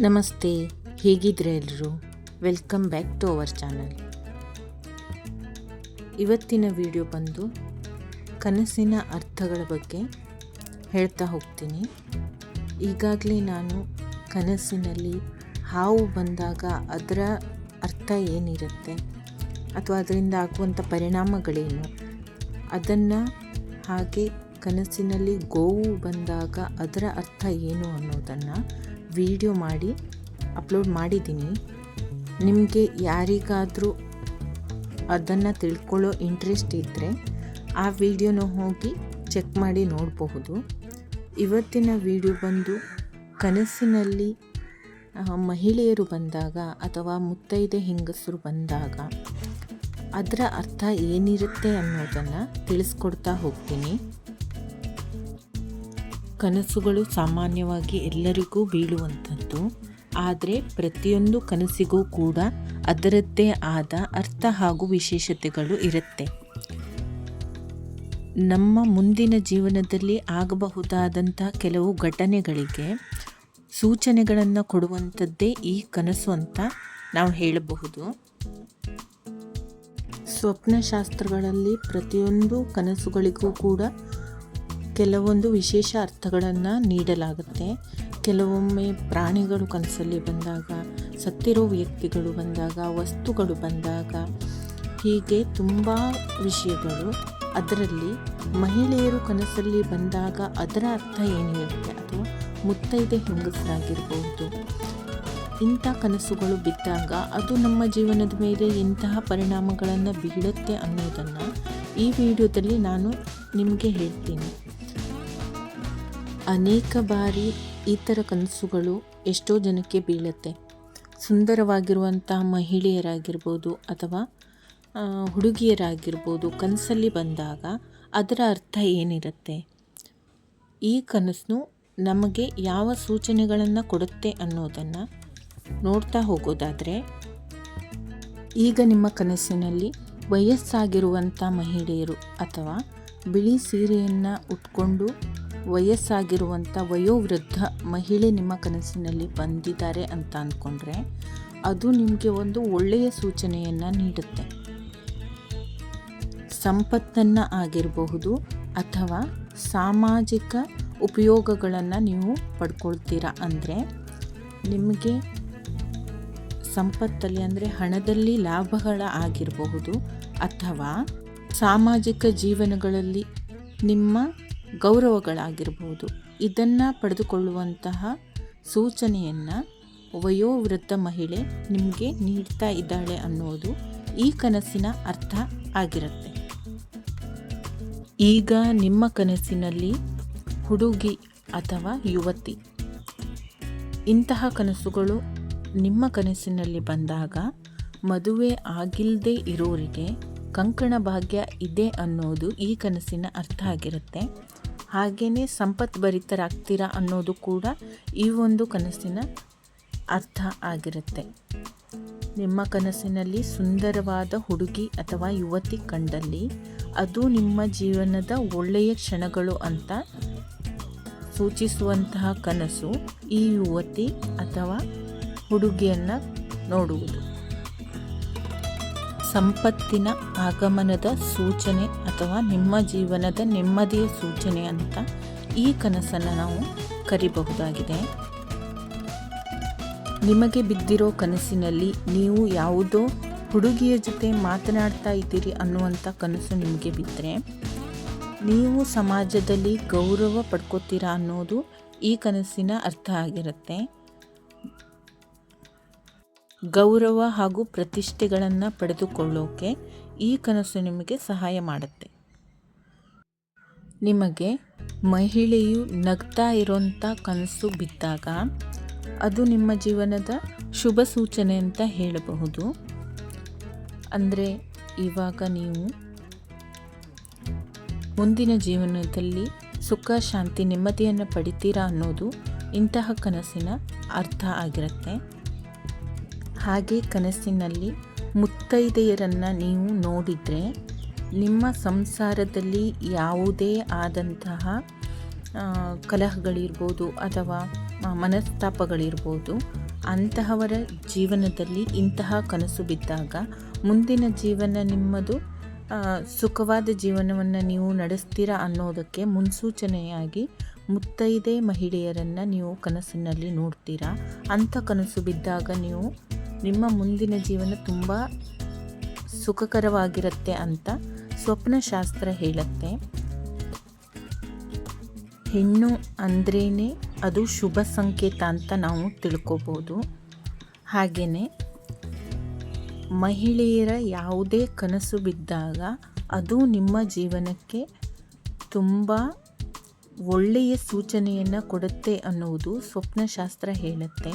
ನಮಸ್ತೆ, ಹೇಗಿದ್ರೆ ಎಲ್ಲರೂ welcome back to our channel ಇವತ್ತಿನ ವಿಡಿಯೋ ಬಂದು ಕನಸಿನ ಅರ್ಥಗಳ ಬಗ್ಗೆ ಹೇಳ್ತಾ ಹೋಗ್ತೀನಿ. ಈಗಾಗಲೇ ನಾನು ಕನಸಿನಲ್ಲಿ ಹಾವು ಬಂದಾಗ ಅದರ ಅರ್ಥ ಏನಿರುತ್ತೆ? ಅಥವಾ ಅದರಿಂದ ಆಗುವಂಥ ಪರಿಣಾಮಗಳೇನು? ಅದನ್ನು ಹಾಗೆ ಕನಸಿನಲ್ಲಿ ಗೋವು ಬಂದಾಗ ಅದರ ಅರ್ಥ ಏನು ಅನ್ನೋದನ್ನು ವಿಡಿಯೋ ಮಾಡಿ, ಅಪ್ಲೋಡ್ ಮಾಡಿದ್ದೀನಿ. ನಿಮಗೆ ಯಾರಿಗಾದರೂ ಅದನ್ನು ತಿಳ್ಕೊಳ್ಳೋ ಇಂಟ್ರೆಸ್ಟ್ ಇದ್ದರೆ ಆ ವಿಡಿಯೋನ ಹೋಗಿ ಚೆಕ್ ಮಾಡಿ ನೋಡಬಹುದು. ಇವತ್ತಿನ ವಿಡಿಯೋ ಬಂದು ಕನಸಿನಲ್ಲಿ ಮಹಿಳೆಯರು ಬಂದಾಗ ಅಥವಾ ಮುತ್ತೈದೆ ಹೆಂಗಸರು ಬಂದಾಗ ಅದರ ಅರ್ಥ ಏನಿರುತ್ತೆ ಅನ್ನೋದನ್ನು ತಿಳಿಸ್ಕೊಡ್ತಾ ಹೋಗ್ತೀನಿ. ಕನಸುಗಳು ಸಾಮಾನ್ಯವಾಗಿ ಎಲ್ಲರಿಗೂ ಬೀಳುವಂಥದ್ದು. ಆದರೆ ಪ್ರತಿಯೊಂದು ಕನಸಿಗೂ ಕೂಡ ಅದರದ್ದೇ ಆದ ಅರ್ಥ ಹಾಗೂ ವಿಶೇಷತೆಗಳು ಇರುತ್ತೆ. ನಮ್ಮ ಮುಂದಿನ ಜೀವನದಲ್ಲಿ ಆಗಬಹುದಾದಂಥ ಕೆಲವು ಘಟನೆಗಳಿಗೆ ಸೂಚನೆಗಳನ್ನು ಕೊಡುವಂಥದ್ದೇ ಈ ಕನಸು ಅಂತ ನಾವು ಹೇಳಬಹುದು. ಸ್ವಪ್ನಶಾಸ್ತ್ರಗಳಲ್ಲಿ ಪ್ರತಿಯೊಂದು ಕನಸುಗಳಿಗೂ ಕೂಡ ಕೆಲವೊಂದು ವಿಶೇಷ ಅರ್ಥಗಳನ್ನು ನೀಡಲಾಗುತ್ತೆ. ಕೆಲವೊಮ್ಮೆ ಪ್ರಾಣಿಗಳು ಕನಸಲ್ಲಿ ಬಂದಾಗ, ಸತ್ತಿರೋ ವ್ಯಕ್ತಿಗಳು ಬಂದಾಗ, ವಸ್ತುಗಳು ಬಂದಾಗ, ಹೀಗೆ ತುಂಬ ವಿಷಯಗಳು. ಅದರಲ್ಲಿ ಮಹಿಳೆಯರು ಕನಸಲ್ಲಿ ಬಂದಾಗ ಅದರ ಅರ್ಥ ಏನಿರುತ್ತೆ ಅಥವಾ ಮುತ್ತೈದೆ ಹೆಂಗಸರಾಗಿರ್ಬೋದು. ಇಂಥ ಕನಸುಗಳು ಬಿದ್ದಾಗ ಅದು ನಮ್ಮ ಜೀವನದ ಮೇಲೆ ಇಂತಹ ಪರಿಣಾಮಗಳನ್ನು ಬೀಳುತ್ತೆ ಅನ್ನೋದನ್ನು ಈ ವಿಡಿಯೋದಲ್ಲಿ ನಾನು ನಿಮಗೆ ಹೇಳ್ತೀನಿ. ಅನೇಕ ಬಾರಿ ಈ ಥರ ಕನಸುಗಳು ಎಷ್ಟೋ ಜನಕ್ಕೆ ಬೀಳುತ್ತೆ. ಸುಂದರವಾಗಿರುವಂತಹ ಮಹಿಳೆಯರಾಗಿರ್ಬೋದು ಅಥವಾ ಹುಡುಗಿಯರಾಗಿರ್ಬೋದು ಕನಸಲ್ಲಿ ಬಂದಾಗ ಅದರ ಅರ್ಥ ಏನಿರುತ್ತೆ? ಈ ಕನಸು ನಮಗೆ ಯಾವ ಸೂಚನೆಗಳನ್ನು ಕೊಡುತ್ತೆ ಅನ್ನೋದನ್ನು ನೋಡ್ತಾ ಹೋಗೋದಾದರೆ, ಈಗ ನಿಮ್ಮ ಕನಸಿನಲ್ಲಿ ವಯಸ್ಸಾಗಿರುವಂಥ ಮಹಿಳೆಯರು ಅಥವಾ ಬಿಳಿ ಸೀರೆಯನ್ನು ಉಟ್ಕೊಂಡು ವಯಸ್ಸಾಗಿರುವಂಥ ವಯೋವೃದ್ಧ ಮಹಿಳೆ ನಿಮ್ಮ ಕನಸಿನಲ್ಲಿ ಬಂದಿದ್ದಾರೆ ಅಂತ ಅಂದ್ಕೊಂಡ್ರೆ ಅದು ನಿಮಗೆ ಒಂದು ಒಳ್ಳೆಯ ಸೂಚನೆಯನ್ನು ನೀಡುತ್ತೆ. ಸಂಪತ್ತನ್ನು ಆಗಿರಬಹುದು ಅಥವಾ ಸಾಮಾಜಿಕ ಉಪಯೋಗಗಳನ್ನು ನೀವು ಪಡ್ಕೊಳ್ತೀರಾ ಅಂದರೆ ನಿಮಗೆ ಸಂಪತ್ತಲ್ಲಿ ಅಂದರೆ ಹಣದಲ್ಲಿ ಲಾಭಗಳ ಆಗಿರಬಹುದು ಅಥವಾ ಸಾಮಾಜಿಕ ಜೀವನಗಳಲ್ಲಿ ನಿಮ್ಮ ಗೌರವಗಳಾಗಿರಬಹುದು ಇದನ್ನು ಪಡೆದುಕೊಳ್ಳುವಂತಹ ಸೂಚನೆಯನ್ನು ವಯೋವೃದ್ಧ ಮಹಿಳೆ ನಿಮಗೆ ನೀಡ್ತಾ ಇದ್ದಾಳೆ ಅನ್ನೋದು ಈ ಕನಸಿನ ಅರ್ಥ ಆಗಿರುತ್ತೆ. ಈಗ ನಿಮ್ಮ ಕನಸಿನಲ್ಲಿ ಹುಡುಗಿ ಅಥವಾ ಯುವತಿ, ಇಂತಹ ಕನಸುಗಳು ನಿಮ್ಮ ಕನಸಿನಲ್ಲಿ ಬಂದಾಗ ಮದುವೆ ಆಗಿಲ್ಲದೆ ಇರೋರಿಗೆ ಕಂಕಣ ಭಾಗ್ಯ ಇದೆ ಅನ್ನೋದು ಈ ಕನಸಿನ ಅರ್ಥ ಆಗಿರುತ್ತೆ. ಹಾಗೆಯೇ ಸಂಪತ್ ಭರಿತರಾಗ್ತೀರಾ ಅನ್ನೋದು ಕೂಡ ಈ ಒಂದು ಕನಸಿನ ಅರ್ಥ ಆಗಿರುತ್ತೆ. ನಿಮ್ಮ ಕನಸಿನಲ್ಲಿ ಸುಂದರವಾದ ಹುಡುಗಿ ಅಥವಾ ಯುವತಿ ಕಂಡಲ್ಲಿ ಅದು ನಿಮ್ಮ ಜೀವನದ ಒಳ್ಳೆಯ ಕ್ಷಣಗಳು ಅಂತ ಸೂಚಿಸುವಂತಹ ಕನಸು ಈ ಯುವತಿ ಅಥವಾ ಹುಡುಗಿಯನ್ನು ನೋಡುವುದು. ಸಂಪತ್ತಿನ ಆಗಮನದ ಸೂಚನೆ ಅಥವಾ ನಿಮ್ಮ ಜೀವನದ ನೆಮ್ಮದಿಯ ಸೂಚನೆ ಅಂತ ಈ ಕನಸನ್ನು ನಾವು ಕರಿಬಹುದಾಗಿದೆ. ನಿಮಗೆ ಬಿದ್ದಿರೋ ಕನಸಿನಲ್ಲಿ ನೀವು ಯಾವುದೋ ಹುಡುಗಿಯ ಜೊತೆ ಮಾತನಾಡ್ತಾ ಇದ್ದೀರಿ ಅನ್ನುವಂಥ ಕನಸು ನಿಮಗೆ ಬಿದ್ದರೆ ನೀವು ಸಮಾಜದಲ್ಲಿ ಗೌರವ ಪಡ್ಕೋತೀರಾ ಅನ್ನೋದು ಈ ಕನಸಿನ ಅರ್ಥ ಆಗಿರುತ್ತೆ. ಗೌರವ ಹಾಗೂ ಪ್ರತಿಷ್ಠೆಗಳನ್ನು ಪಡೆದುಕೊಳ್ಳೋಕೆ ಈ ಕನಸು ನಿಮಗೆ ಸಹಾಯ ಮಾಡುತ್ತೆ. ನಿಮಗೆ ಮಹಿಳೆಯು ನಗ್ತಾ ಇರೋಂಥ ಕನಸು ಬಿದ್ದಾಗ ಅದು ನಿಮ್ಮ ಜೀವನದ ಶುಭ ಸೂಚನೆ ಅಂತ ಹೇಳಬಹುದು. ಅಂದರೆ ಇವಾಗ ನೀವು ಮುಂದಿನ ಜೀವನದಲ್ಲಿ ಸುಖ, ಶಾಂತಿ, ನೆಮ್ಮದಿಯನ್ನು ಪಡಿತೀರಾ ಅನ್ನೋದು ಇಂತಹ ಕನಸಿನ ಅರ್ಥ ಆಗಿರುತ್ತೆ. ಹಾಗೆ ಕನಸಿನಲ್ಲಿ ಮುತ್ತೈದೆಯರನ್ನು ನೀವು ನೋಡಿದರೆ ನಿಮ್ಮ ಸಂಸಾರದಲ್ಲಿ ಯಾವುದೇ ಆದಂತಹ ಕಲಹಗಳಿರ್ಬೋದು ಅಥವಾ ಮನಸ್ತಾಪಗಳಿರ್ಬೋದು, ಅಂತಹವರ ಜೀವನದಲ್ಲಿ ಇಂತಹ ಕನಸು ಬಿದ್ದಾಗ ಮುಂದಿನ ಜೀವನ ನಿಮ್ಮದು ಸುಖವಾದ ಜೀವನವನ್ನು ನೀವು ನಡೆಸ್ತೀರಾ ಅನ್ನೋದಕ್ಕೆ ಮುನ್ಸೂಚನೆಯಾಗಿ ಮುತ್ತೈದೆ ಮಹಿಳೆಯರನ್ನು ನೀವು ಕನಸಿನಲ್ಲಿ ನೋಡ್ತೀರಾ? ಅಂಥ ಕನಸು ಬಿದ್ದಾಗ ನೀವು ನಿಮ್ಮ ಮುಂದಿನ ಜೀವನ ತುಂಬ ಸುಖಕರವಾಗಿರುತ್ತೆ ಅಂತ ಸ್ವಪ್ನಶಾಸ್ತ್ರ ಹೇಳುತ್ತೆ. ಹೆಣ್ಣು ಅಂದ್ರೇ ಅದು ಶುಭ ಸಂಕೇತ ಅಂತ ನಾವು ತಿಳ್ಕೋಬೋದು. ಹಾಗೆಯೇ ಮಹಿಳೆಯರ ಯಾವುದೇ ಕನಸು ಬಿದ್ದಾಗ ಅದು ನಿಮ್ಮ ಜೀವನಕ್ಕೆ ತುಂಬ ಒಳ್ಳೆಯ ಸೂಚನೆಯನ್ನು ಕೊಡುತ್ತೆ ಅನ್ನುವುದು ಸ್ವಪ್ನಶಾಸ್ತ್ರ ಹೇಳುತ್ತೆ.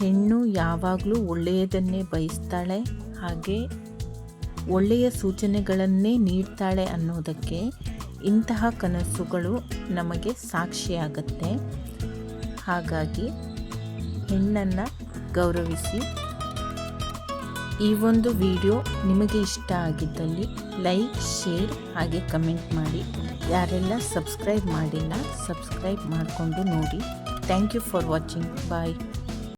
ಹೆಣ್ಣು ಯಾವಾಗಲೂ ಒಳ್ಳೆಯದನ್ನೇ ಬಯಸ್ತಾಳೆ, ಹಾಗೆ ಒಳ್ಳೆಯ ಸೂಚನೆಗಳನ್ನೇ ನೀಡ್ತಾಳೆ ಅನ್ನೋದಕ್ಕೆ ಇಂತಹ ಕನಸುಗಳು ನಮಗೆ ಸಾಕ್ಷಿಯಾಗತ್ತೆ. ಹಾಗಾಗಿ ಹೆಣ್ಣನ್ನು ಗೌರವಿಸಿ ಈ ಒಂದು ವಿಡಿಯೋ ನಿಮಗೆ ಇಷ್ಟ ಆಗಿದ್ದಲ್ಲಿ ಲೈಕ್, ಶೇರ್, ಹಾಗೆ ಕಮೆಂಟ್ ಮಾಡಿ. ಯಾರೆಲ್ಲ ಸಬ್ಸ್ಕ್ರೈಬ್ ಮಾಡಿಲ್ಲ, ಸಬ್ಸ್ಕ್ರೈಬ್ ಮಾಡಿಕೊಂಡು ನೋಡಿ. Thank you for watching. Bye.